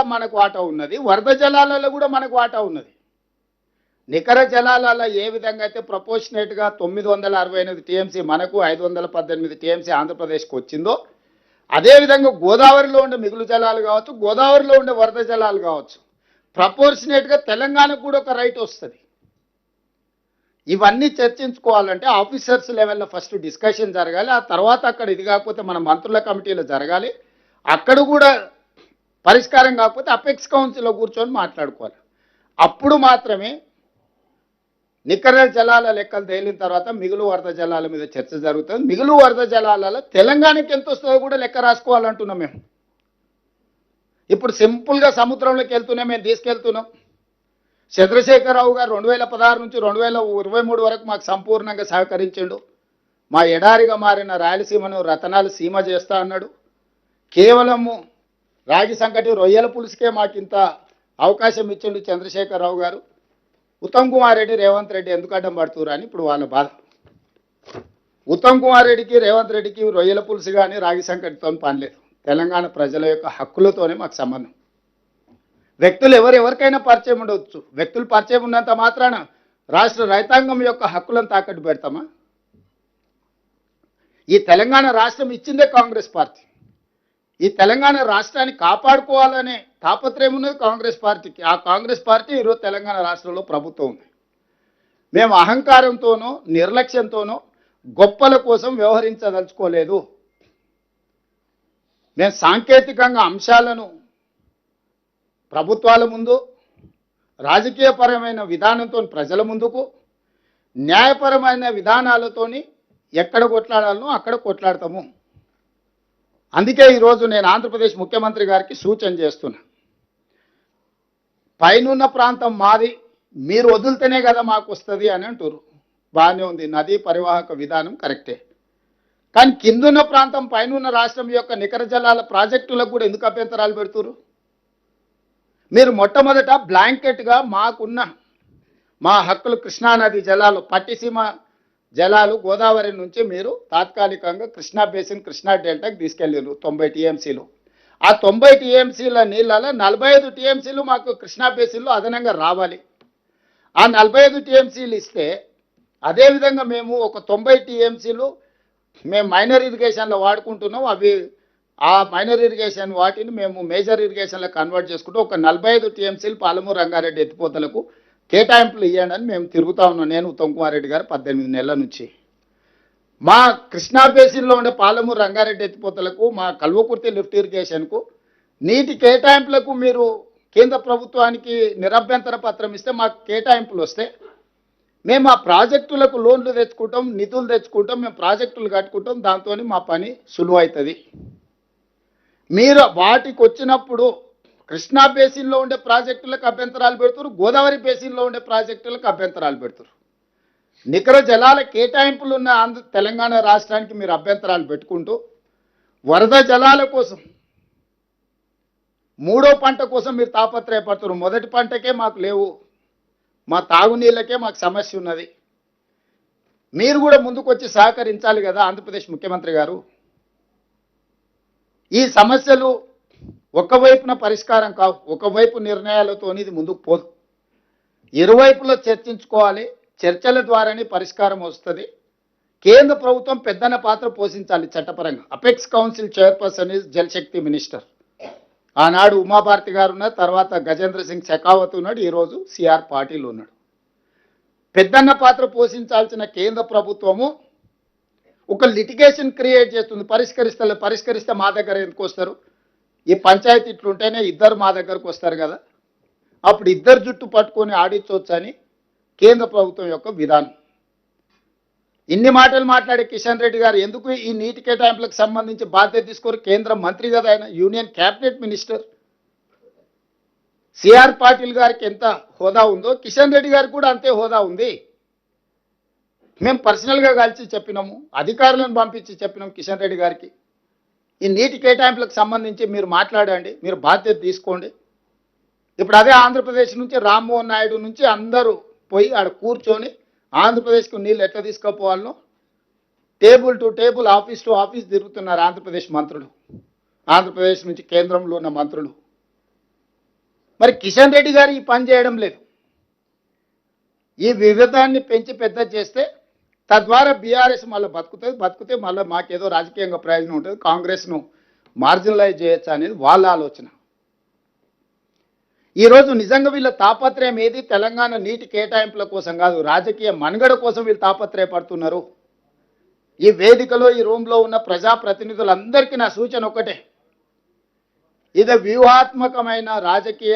జలాలలో మనకు వాటా ఉన్నది వరద జలాలలో కూడా మనకు వాటా ఉన్నది. నికర జలాలలో ఏ విధంగా అయితే ప్రపోర్షనేట్గా తొమ్మిది వందల అరవై ఎనిమిది టీఎంసీ మనకు ఐదు వందల పద్దెనిమిది టీఎంసీ ఆంధ్రప్రదేశ్కి వచ్చిందో అదేవిధంగా గోదావరిలో ఉండే మిగులు జలాలు కావచ్చు గోదావరిలో ఉండే వరద జలాలు కావచ్చు ప్రపోర్షనేట్గా తెలంగాణకు కూడా ఒక రైట్ వస్తుంది. ఇవన్నీ చర్చించుకోవాలంటే ఆఫీసర్స్ లెవెల్లో ఫస్ట్ డిస్కషన్ జరగాలి ఆ తర్వాత అక్కడ ఇది కాకపోతే మన మంత్రుల కమిటీలో జరగాలి అక్కడ కూడా పరిష్కారం కాకపోతే అపెక్స్ కౌన్సిల్లో కూర్చొని మాట్లాడుకోవాలి. అప్పుడు మాత్రమే నికర జలాల లెక్కలు తేలిన తర్వాత మిగులు వరద జలాల మీద చర్చ జరుగుతుంది. మిగులు వరద జలాలలో తెలంగాణకి ఎంత వస్తుందో కూడా లెక్క రాసుకోవాలంటున్నాం మేము. ఇప్పుడు సింపుల్గా సముద్రంలోకి వెళ్తూనే మేము తీసుకెళ్తున్నాం. చంద్రశేఖరరావు గారు రెండు వేల పదహారు నుంచి రెండు వేల ఇరవై మూడు వరకు మాకు సంపూర్ణంగా సహకరించిండు. మా ఎడారిగా మారిన రాయలసీమను రతనాలు సీమ చేస్తా అన్నాడు. కేవలము రాగి సంకటి రొయ్యల పులుసుకే మాకు ఇంత అవకాశం ఇచ్చిండు చంద్రశేఖరరావు గారు. ఉత్తమ్ కుమార్ రెడ్డి రేవంత్ రెడ్డి ఎందుకు అడ్డం పడుతున్నారు అని ఇప్పుడు వాళ్ళ బాధ. ఉత్తమ్ కుమార్ రెడ్డికి రేవంత్ రెడ్డికి రొయ్యల పులుసు కానీ రాగి సంకటితో పనిలేదు తెలంగాణ ప్రజల యొక్క హక్కులతోనే మాకు సంబంధం. వ్యక్తులు ఎవరెవరికైనా పరిచయం ఉండవచ్చు వ్యక్తులు పరిచయం ఉన్నంత మాత్రాన రాష్ట్ర రైతాంగం యొక్క హక్కులను తాకట్టు పెడతామా? ఈ తెలంగాణ రాష్ట్రం ఇచ్చిందే కాంగ్రెస్ పార్టీ. ఈ తెలంగాణ రాష్ట్రాన్ని కాపాడుకోవాలనే తాపత్రయం ఉన్నది కాంగ్రెస్ పార్టీకి. ఆ కాంగ్రెస్ పార్టీ ఈరోజు తెలంగాణ రాష్ట్రంలో ప్రభుత్వం ఉంది. మేము అహంకారంతోనో నిర్లక్ష్యంతోనో గొప్పల కోసం వ్యవహరించదలుచుకోలేదు. మేము సాంకేతికంగా అంశాలను ప్రభుత్వాల ముందు రాజకీయపరమైన విధానంతో ప్రజల ముందుకు న్యాయపరమైన విధానాలతోని ఎక్కడ కొట్లాడాలనో అక్కడ కొట్లాడతాము. అందుకే ఈరోజు నేను ఆంధ్రప్రదేశ్ ముఖ్యమంత్రి గారికి సూచన చేస్తున్నా. పైనున్న ప్రాంతం మాది మీరు వదిలితేనే కదా మాకు వస్తుంది అని అంటారు బాగానే ఉంది నదీ పరివాహక విధానం కరెక్టే. కానీ కిందున్న ప్రాంతం పైనున్న రాష్ట్రం యొక్క నికర జలాల ప్రాజెక్టులకు కూడా ఎందుకు అభ్యంతరాలు పెడుతురు మీరు మొట్టమొదట బ్లాంకెట్గా మాకున్న మా హక్కులు కృష్ణానది జలాలు పట్టిసీమ జలాలు గోదావరి నుంచి మీరు తాత్కాలికంగా కృష్ణా బేసిన్ కృష్ణా డెల్టాకి తీసుకెళ్ళారు తొంభై టీఎంసీలు. ఆ తొంభై టీఎంసీల నీళ్ళలో నలభై ఐదు టీఎంసీలు మాకు కృష్ణా బేసిన్లో అదనంగా రావాలి. ఆ నలభై ఐదు టీఎంసీలు ఇస్తే అదేవిధంగా మేము ఒక తొంభై టీఎంసీలు మేము మైనర్ ఇరిగేషన్లో వాడుకుంటున్నాం. అవి ఆ మైనర్ ఇరిగేషన్ వాటిని మేము మేజర్ ఇరిగేషన్లో కన్వర్ట్ చేసుకుంటూ ఒక నలభై ఐదు టీఎంసీలు పాలమూరు రంగారెడ్డి ఎత్తిపోతలకు కేటాయింపులు ఇవ్వండి అని మేము తిరుగుతా ఉన్నాం. నేను ఉత్తమ్ కుమార్ రెడ్డి గారు పద్దెనిమిది నెలల నుంచి. మా కృష్ణా బేసిన్లో ఉండే పాలమూరు రంగారెడ్డి ఎత్తిపోతలకు మా కల్వకుర్తి లిఫ్ట్ ఇరిగేషన్కు నీటి కేటాయింపులకు మీరు కేంద్ర ప్రభుత్వానికి నిరభ్యంతర పత్రం ఇస్తే మాకు కేటాయింపులు వస్తే మేము ఆ ప్రాజెక్టులకు లోన్లు తెచ్చుకుంటాం నిధులు తెచ్చుకుంటాం మేము ప్రాజెక్టులు కట్టుకుంటాం దాంతో మా పని సులువు అవుతుంది మీరు వాటికి వచ్చినప్పుడు కృష్ణా బేసిన్లో ఉండే ప్రాజెక్టులకు అభ్యంతరాలు పెడుతున్నారు గోదావరి బేసిన్లో ఉండే ప్రాజెక్టులకు అభ్యంతరాలు పెడుతున్నారు నికర జలాల కేటాయింపులు ఉన్న ఆంధ్ర తెలంగాణ రాష్ట్రానికి మీరు అభ్యంతరాలు పెట్టుకుంటూ వరద జలాల కోసం మూడో పంట కోసం మీరు తాపత్రయపడుతున్నారు మొదటి పంటకే మాకు లేవు మా తాగునీళ్ళకే మాకు సమస్య ఉన్నది. మీరు కూడా ముందుకొచ్చి సహకరించాలి కదా ఆంధ్రప్రదేశ్ ముఖ్యమంత్రి గారు. ఈ సమస్యలు ఒకవైపున పరిష్కారం కావు ఒకవైపు నిర్ణయాలతో ఇది ముందుకు పోదు. ఇరువైపులో చర్చించుకోవాలి చర్చల ద్వారానే పరిష్కారం వస్తుంది. కేంద్ర ప్రభుత్వం పెద్దన పాత్ర పోషించాలి చట్టపరంగా. Apex council chairperson is Jal Shakti minister. ఆనాడు ఉమాభారతి గారు ఉన్నారు తర్వాత గజేంద్ర సింగ్ షెకావత్ ఉన్నాడు ఈరోజు సిఆర్ పాటిల్ ఉన్నాడు. పెద్దన్న పాత్ర పోషించాల్సిన కేంద్ర ప్రభుత్వము ఒక లిటిగేషన్ క్రియేట్ చేస్తుంది పరిష్కరిస్తే పరిష్కరిస్తే మా దగ్గర ఎందుకు వస్తారు? ఈ పంచాయతీ ఇట్లుంటేనే ఇద్దరు మా దగ్గరకు వస్తారు కదా. అప్పుడు ఇద్దరు జుట్టు పట్టుకొని ఆడించవచ్చని కేంద్ర ప్రభుత్వం యొక్క విధానం. ఇన్ని మాటలు మాట్లాడే కిషన్ రెడ్డి గారు ఎందుకు ఈ నీటి కేటాయింపులకు సంబంధించి బాధ్యత తీసుకోరు? కేంద్ర మంత్రి కదా ఆయన union cabinet minister. CR Patil గారికి ఎంత హోదా ఉందో కిషన్ రెడ్డి గారికి కూడా అంతే హోదా ఉంది. మేము పర్సనల్గా కలిసి చెప్పినాము అధికారులను పంపించి చెప్పినాం కిషన్ రెడ్డి గారికి. ఈ నీటి కేటాయింపులకు సంబంధించి మీరు మాట్లాడండి మీరు బాధ్యత తీసుకోండి. ఇప్పుడు అదే ఆంధ్రప్రదేశ్ నుంచి రామ్మోహన్ నాయుడు నుంచి అందరూ పోయి ఆడ కూర్చొని ఆంధ్రప్రదేశ్కు నీళ్ళు ఎట్లా తీసుకుపోవాలనో table to table office to office తిరుగుతున్నారు ఆంధ్రప్రదేశ్ మంత్రులు. ఆంధ్రప్రదేశ్ నుంచి కేంద్రంలో ఉన్న మంత్రులు. మరి కిషన్ రెడ్డి గారు ఈ పని చేయడం లేదు. ఈ వివిధాన్ని పెంచి పెద్ద చేస్తే తద్వారా బీఆర్ఎస్ మళ్ళీ బతుకుతుంది బతుకుతే మళ్ళీ మాకేదో రాజకీయంగా ప్రయోజనం ఉంటుంది కాంగ్రెస్ను మార్జినలైజ్ చేయొచ్చు అనేది వాళ్ళ ఆలోచన. ఈరోజు నిజంగా వీళ్ళ తాపత్రయం ఏది? తెలంగాణ నీటి కేటాయింపుల కోసం కాదు రాజకీయ మనుగడ కోసం వీళ్ళు తాపత్రయపడుతున్నారు. ఈ వేదికలో ఈ రూమ్లో ఉన్న ప్రజాప్రతినిధులందరికీ నా సూచన ఒకటే ఇది వ్యూహాత్మకమైన రాజకీయ